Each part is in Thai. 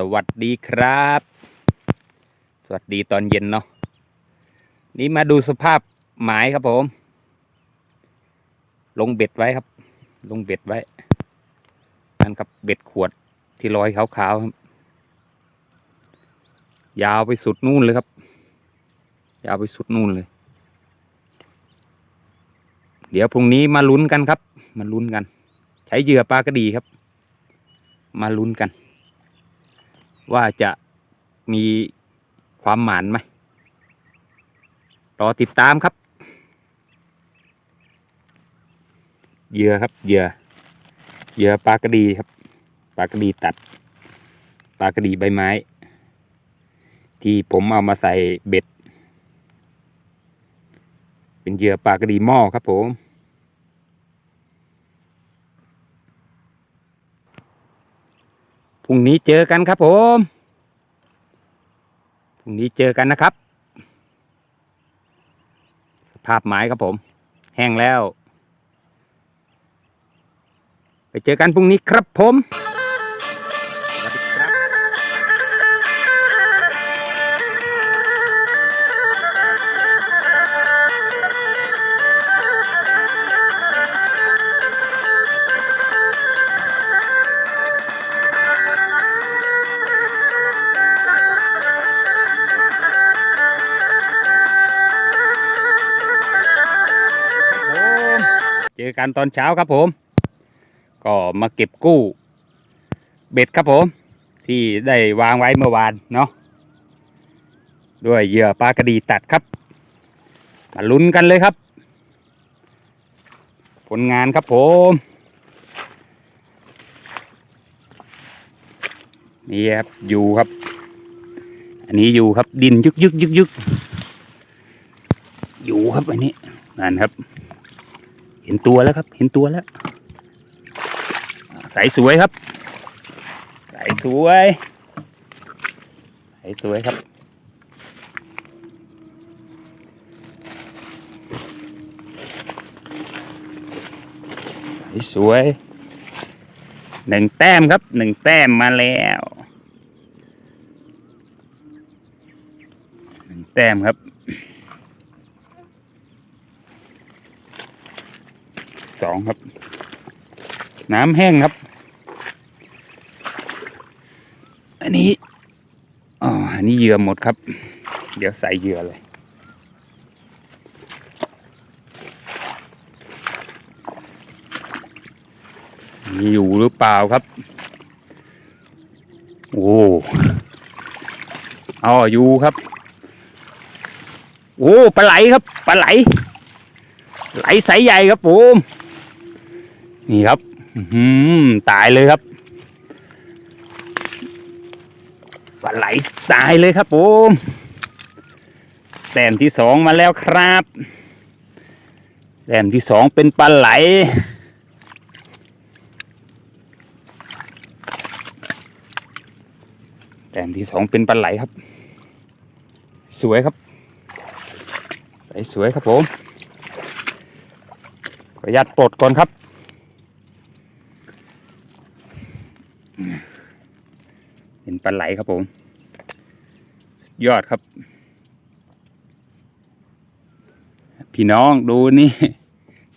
สวัสดีครับ สวัสดีตอนเย็นเนาะนี่มาดูสภาพหมายครับผม ลงเบ็ดไว้ครับ ลงเบ็ดไว้นั่นครับเบ็ดขวดที่ลอยขาวๆครับยาวไปสุดนู่นเลยครับ ยาวไปสุดนู่นเลย เดี๋ยวพรุ่งนี้มาลุ้นกันครับ มาลุ้นกัน ใช้เหยื่อปลากระดีครับ มาลุ้นกัน ว่าจะมีความหมานไหมรอติดตามครับเหยื่อครับเหยื่อเหยื่อปลากระดีครับปลากระดีตัดปลากระดีใบไม้ ที่ผมเอามาใส่เบ็ด เป็นเหยื่อปลากระดีหม้อครับผม พรุ่งนี้เจอกันครับผมพรุ่งนี้เจอกันนะครับ สภาพไม้ครับผม แห้งแล้ว ไปเจอกันพรุ่งนี้ครับผม อกันตอนเช้าครับผม ก็มาเก็บกู้ เบ็ดครับผม ที่ได้วางไว้เมื่อวานเนาะด้วยเหยื่อปลากระดีตัดครับมาลุ้นกันเลยครับ ผลงานครับผมนี่ครับอยู่ครับ อันนี้อยู่ครับดินยึกยึกยึกยึกอยู่ครับอันนี้นั่นครับ เห็นตัวแล้วครับ เห็นตัวแล้วใสสวยครับใสสวยใสสวยครับใสสวยหนึ่งแต้มครับหนึ่งแต้มมาแล้วหนึ่งแต้มครับ สองครับ น้ำแห้งครับ อันนี้อ๋ออันนี้เหยื่อหมดครับ เดี๋ยวใส่เหยื่อเลย มีอยู่หรือเปล่าครับ โอ้อ๋ออยู่ครับ โอ้ปลาไหลครับปลาไหล ไหลไซส์ใหญ่ครับผม นี่ครับอื้อหือตายเลยครับปลาไหลตายเลยครับผมแต้มที่สองมาแล้วครับแต้มที่สองเป็นปลาไหลแต้มที่สองเป็นปลาไหลครับ สวยครับ ใสสวยครับผมขออนุญาตปลดก่อนครับ เห็นปลาไหลครับผม ยอดครับ พี่น้องดูนี่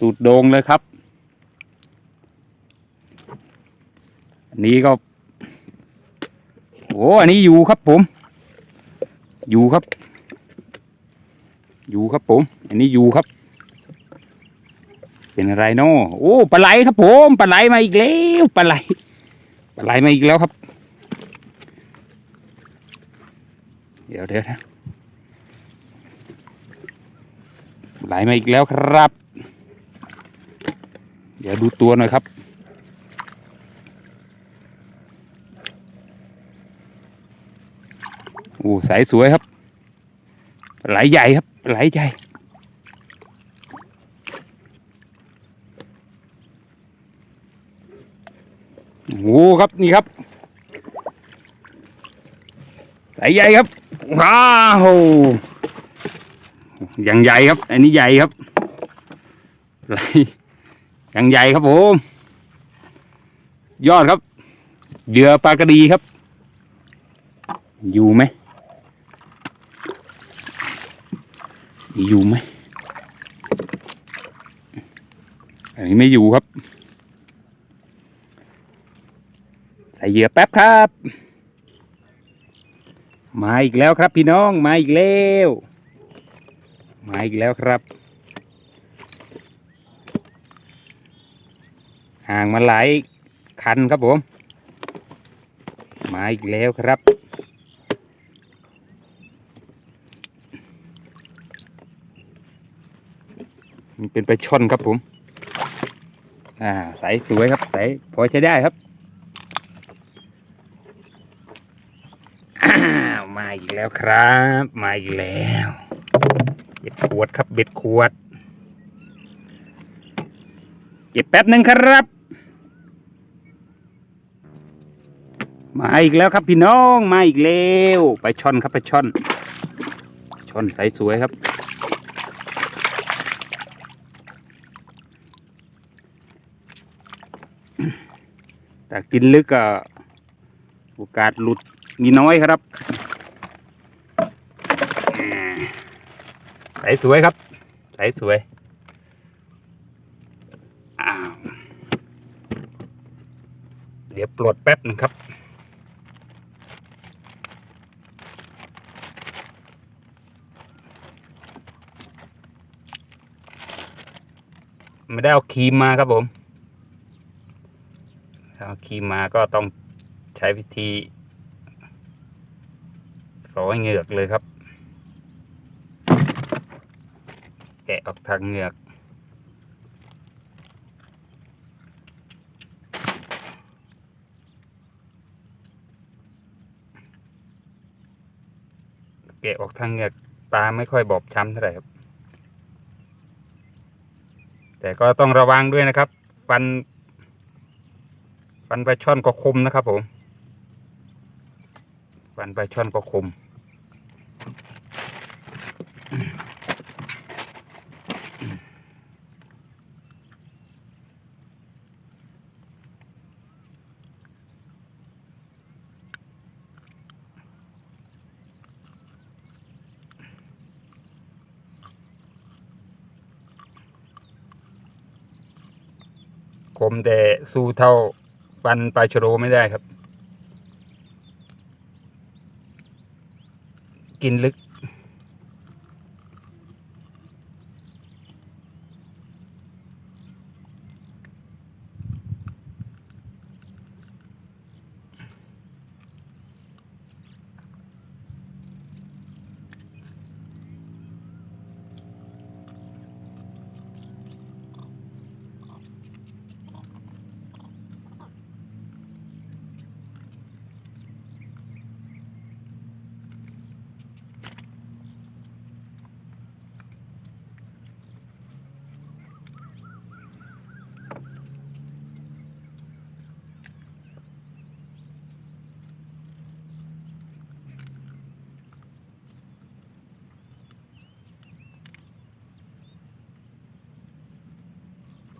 ตูดโดงเลยครับ อันนี้ก็ โอ้อันนี้อยู่ครับผม อยู่ครับ อยู่ครับผม อันนี้อยู่ครับเป็นไรเนาะโอ้ ปลาไหลครับผม ปลาไหลมาอีกแล้ว ปลาไหล ไหลมาอีกแล้วครับ เดี๋ยวเดี๋ยวนะไหลมาอีกแล้วครับ เดี๋ยวดูตัวหน่อยครับ โอ้สายสวยครับ ไหลใหญ่ครับ ไหลใหญ่ โอ้โหครับนี่ครับสายใหญ่ครับว้าวอย่างใหญ่ครับ อันนี้ใหญ่ครับไหลอย่างใหญ่ครับผมยอดครับเหยื่อปลากระดีครับ อยู่ไหมอยู่ไหมอันนี้ไม่อยู่ครับ ใส่เหยื่อแป๊บครับ มาอีกแล้วครับพี่น้องมาอีกแล้วมาอีกแล้วครับ ห่างมาหลายคันครับผม มาอีกแล้วครับ มันเป็นปลาช่อนครับผม อ่าใสสวยครับใสพอใช้ได้ครับ อ้าว มาอีกแล้วครับ มาอีกแล้วเบ็ดขวดครับเบ็ดขวดเก็บแป๊บหนึ่งครับ มาอีกแล้วครับพี่น้องมาอีกแล้วไปช่อนครับไปช่อนช่อนใสสวยครับแต่กินลึกก็โอกาสหลุด มีน้อยครับอ่าใสสวยครับ ใสสวยอ้าวเดี๋ยวปลดแป๊บหนึงครับไม่ได้เอาครีมมาครับผมถ้าเอาครีมมาก็ต้องใช้วิธี ร้อยเหงือกเลยครับ แกะออกทางเหงือก แกะออกทางเหงือกตาไม่ค่อยบอบช้ำเท่าไหร่ครับ แต่ก็ต้องระวังด้วยนะครับ ฟัน ฟันปลาช่อนก็คมนะครับผมฟันปลาช่อนก็คม คมแต่สู้เท่าฟันปลาชโรไม่ได้ครับ กินลึก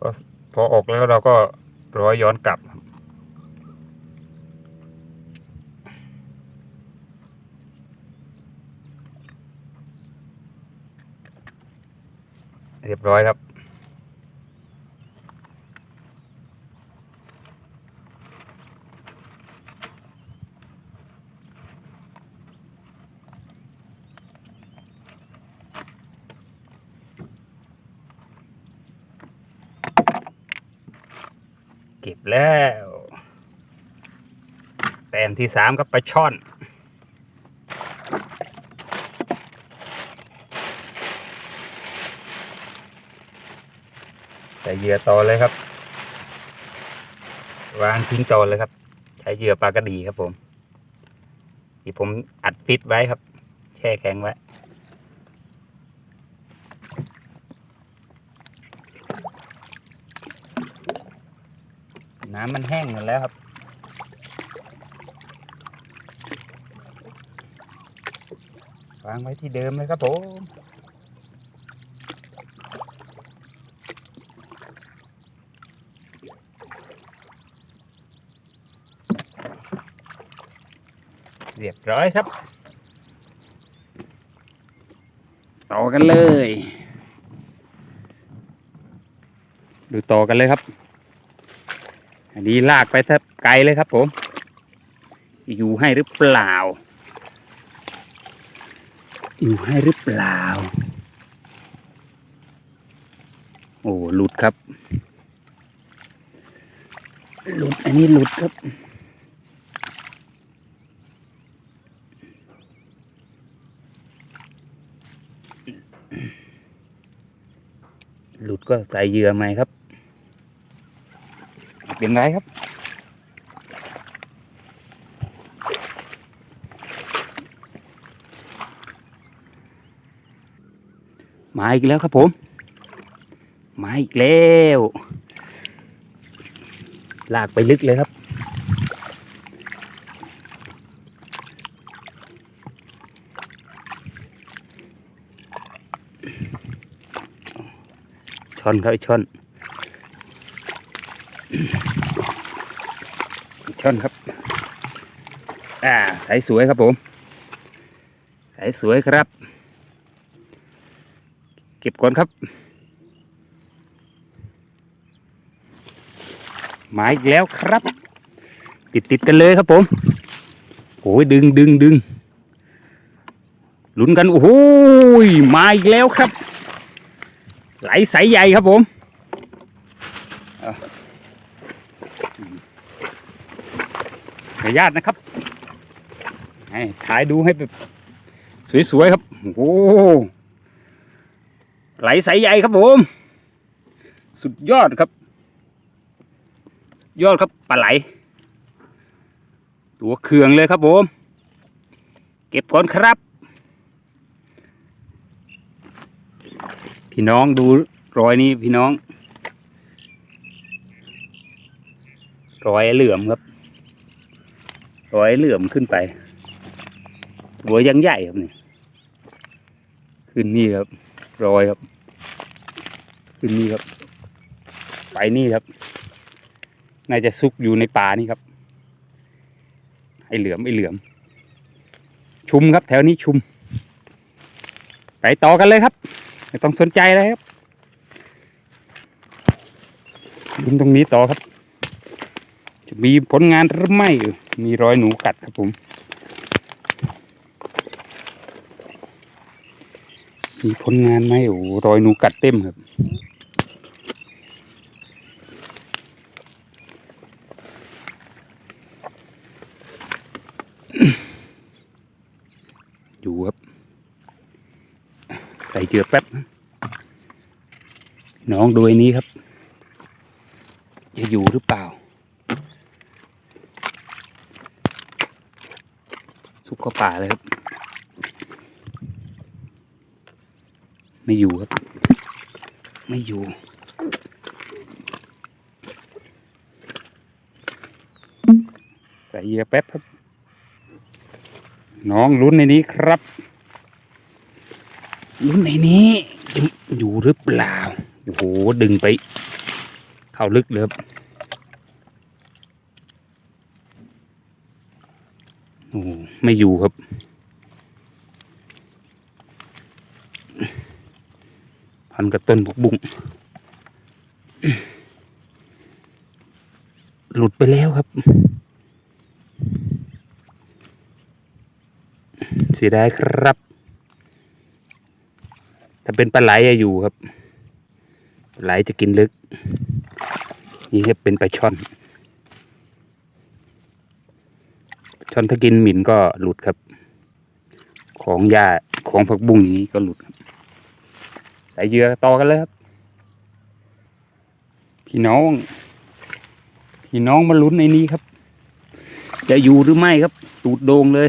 พอ พอออกแล้วเราก็ร้อยย้อนกลับ เรียบร้อยครับ เก็บแล้วแต้ม ที่สามก็ไปลาช่อน ใส่เหยื่อต่อเลยครับ วางทิ้งต่อเลยครับ ใช้เหยื่อปลากระดีครับผม ที่ผมอัดฟิตไว้ครับ แช่แข็งไว้น้ำมันแห้งหมดแล้วครับ วางไว้ที่เดิมเลยครับผมเรียบร้อยครับต่อกันเลย ดูต่อกันเลยครับ อันนี้ลากไปแทบไกลเลยครับผม อยู่ให้หรือเปล่า อยู่ให้หรือเปล่า โอ้หลุดครับ หลุดอันนี้หลุดครับหลุดก็ใส่เหยื่อใหม่ครับไม่เป็นไรครับ มาอีกแล้วครับผม มาอีกแล้ว ลากไปลึกเลยครับช่อนครับช่อนช่อนครับ อ่าสายสวยครับผม สายสวยครับ ก็บก่อนครับมาอีกแล้วครับ ติดติดๆกันเลยครับผมโอ้ยดึงดึงดึงลุ้นกันโอ้โหยมาอีกแล้วครับ ไหลใสใหญ่ครับผมขออนุญาตนะครับให้ถ่ายดูให้แบบสวยๆครับ โอ้ ไหลใสใหญ่ครับผม สุดยอดครับ ยอดครับปลาไหล ตัวเคืองเลยครับผม เก็บก่อนครับ พี่น้องดูรอยนี้พี่น้อง รอยเหลื่อมครับ รอยเหลื่อมขึ้นไปหัวยังใหญ่ครับนี่ขึ้นนี่ครับ รอยครับ ขึ้นนี่ครับ ไปนี่ครับ น่าจะซุกอยู่ในป่านี่ครับ ไอเหลือมไอเหลือม ชุมครับ แถวนี้ชุม ไปต่อกันเลยครับ ไม่ต้องสนใจเลยครับลุ้นตรงนี้ต่อครับ จะมีผลงานหรือไม่ มีรอยหนูกัดครับผม มีผลงานไหมโอ้รอยหนูกัดเต็มครับอยู่ครับใส่เจือแป๊บนะน้องดูไอ้นี้ครับ จะอยู่หรือเปล่าซุกเขาป่าเลยครับ ไม่อยู่ครับ ไม่อยู่ ใส่เหยื่อแป๊บครับ น้องลุ้นในนี้ครับ ลุ้นในนี้อยู่หรือเปล่า โอ้โห ดึงไป เข้าลึกเลยครับโอ้ไม่อยู่ครับ พันกับต้นบุกบุ้งหลุดไปแล้วครับ เสียดายครับ ถ้าเป็นปลาไหลอะอยู่ครับ ปลาไหลจะกินลึก นี่ครับเป็นปลาช่อน ช่อนถ้ากินหมิ่นก็หลุดครับ ของหญ้าของผักบุ้งอย่างนี้ก็หลุดครับ ใส่เหยื่อต่อกันเลยครับ พี่น้อง พี่น้องมาลุ้นในนี้ครับ จะอยู่หรือไม่ครับ ตูดโด่งเลย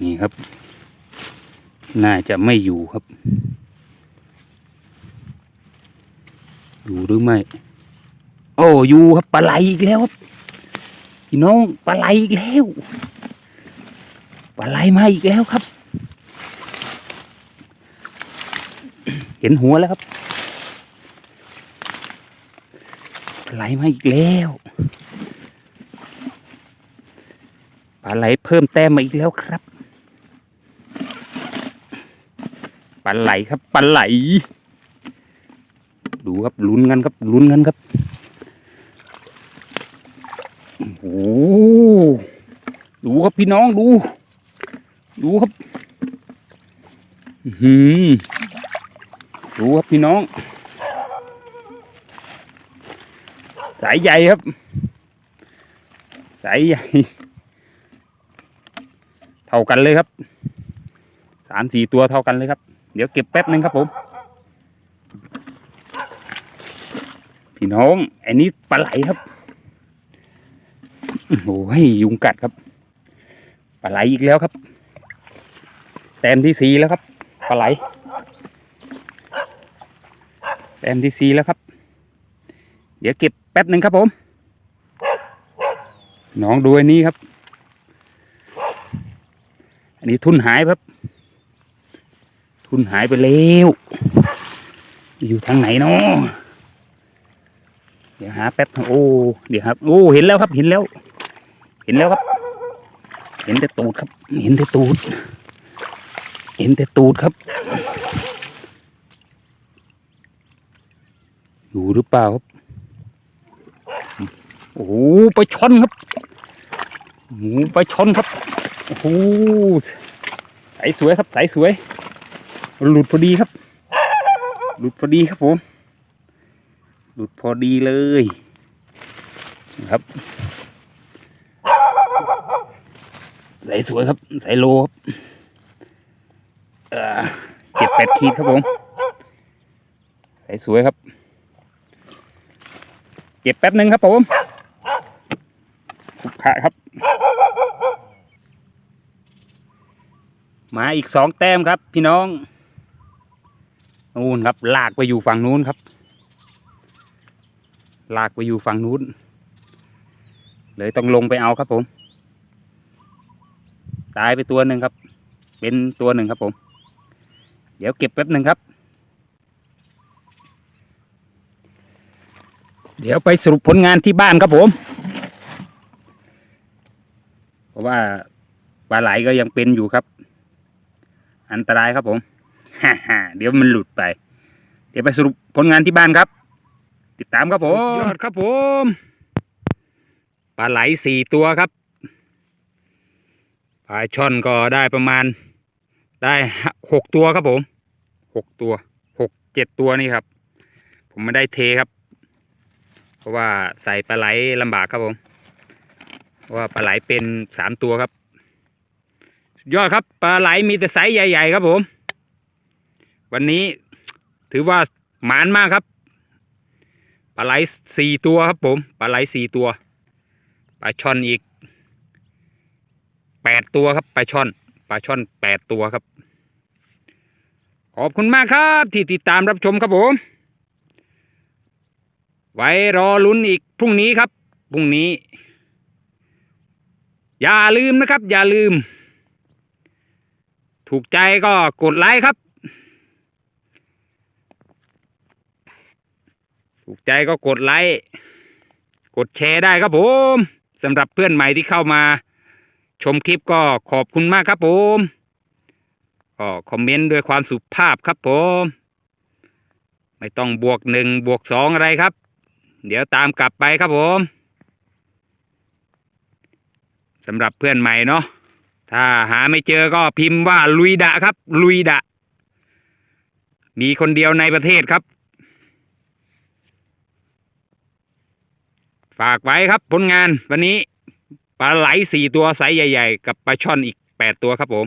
นี่ครับ น่าจะไม่อยู่ครับ อยู่หรือไม่ โอ้อยู่ครับปลาไหลอีกแล้วครับพี่น้องปลาไหลอีกแล้ว ปลาไหลมาอีกแล้วครับ เห็นหัวแล้วครับไหลมาอีกแล้วปลาไหลเพิ่มแต้มมาอีกแล้วครับปลาไหลครับปลาไหล ดูครับลุ้นกันครับลุ้นกันครับโอ้ดูครับพี่น้องดู ดูครับอื้อหือดูครับพี่น้อง สายใหญ่ครับ สายใหญ่ เท่ากันเลยครับ สามสี่ตัวเท่ากันเลยครับ เดี๋ยวเก็บแป๊บนึงครับผม พี่น้องอันนี้ปลาไหลครับ โอ้โหยุงกัดครับ ปลาไหลอีกแล้วครับ ต้มที่สี่แล้วครับปลาไหลแต้มที่สี่แล้วครับ เดี๋ยวเก็บแป๊บหนึ่งครับผมน้องดูอันนี้ครับ อันนี้ทุนหายครับ ทุนหายไปแล้วอยู่ทางไหนเนาะเดี๋ยวหาแป๊บโอ้เดี๋ยวครับ โอ้เห็นแล้วครับเห็นแล้ว เห็นแล้วครับ เห็นแต่ตูดครับ เห็นแต่ตูด เห็นแต่ตูดครับ อยู่หรือเปล่าครับ โอ้โหไปลาช่อนครับโอ้โหไปลาช่อนครับ โอ้โหสายสวยครับสายสวย หลุดพอดีครับ หลุดพอดีครับผม หลุดพอดีเลยนะครับสายสวยครับสายโลครับ เจ็ดแปดขีดครับผมสายสวยครับ เก็บแป๊บหนึ่งครับผมขุกขะครับ มาอีกสองแต้มครับ พี่น้อง นู่นครับ ลากไปอยู่ฝั่งนู้นครับ ลากไปอยู่ฝั่งนู้น เลยต้องลงไปเอาครับผม ตายไปตัวหนึ่งครับ เป็นตัวหนึ่งครับผม ดี๋ยวเก็บแป๊บหนึ่งครับ เดี๋ยวไปสรุปผลงานที่บ้านครับผม เพราะว่าปลาไหลก็ยังเป็นอยู่ครับ อันตรายครับผมฮ่าฮ่าเดี๋ยวมันหลุดไป เดี๋ยวไปสรุปผลงานที่บ้านครับ ติดตามครับผมยอดครับผมปลาไหลสี่ตัวครับปลาช่อนก็ได้ประมาณได้หกตัวครับผม หกตัวหกเจ็ดตัวนี่ครับ ผมไม่ได้เทครับ เพราะว่าใส่ปลาไหลลำบากครับผมเพราะว่าปลาไหลเป็นสามตัวครับสุดยอดครับปลาไหลมีแต่ไซส์ใหญ่ๆครับผม วันนี้ถือว่าหมานมากครับปลาไหลสี่ตัวครับผมปลาไหลสี่ตัวปลาช่อนอีกแปดตัวครับปลาช่อนปลาช่อนแปดตัวครับ ขอบคุณมากครับ ที่ติดตามรับชมครับผม ไว้รอลุ้นอีกพรุ่งนี้ครับพรุ่งนี้ อย่าลืมนะครับ อย่าลืม ถูกใจก็กดไลค์ครับ ถูกใจก็กดไลค์กดแชร์ได้ครับผมสำหรับเพื่อนใหม่ที่เข้ามา ชมคลิปก็ขอบคุณมากครับผม ก็คอมเมนต์ด้วยความสุภาพครับผม ไม่ต้องบวกหนึ่งบวกสองอะไรครับ เดี๋ยวตามกลับไปครับผมสำหรับเพื่อนใหม่เนาะถ้าหาไม่เจอก็พิมพ์ว่าลุยดะครับ ลุยดะ มีคนเดียวในประเทศครับ ฝากไว้ครับผลงานวันนี้ปลาไหลสี่ตัวไซส์ใหญ่ ๆ กับปลาช่อนอีกแปดตัวครับผม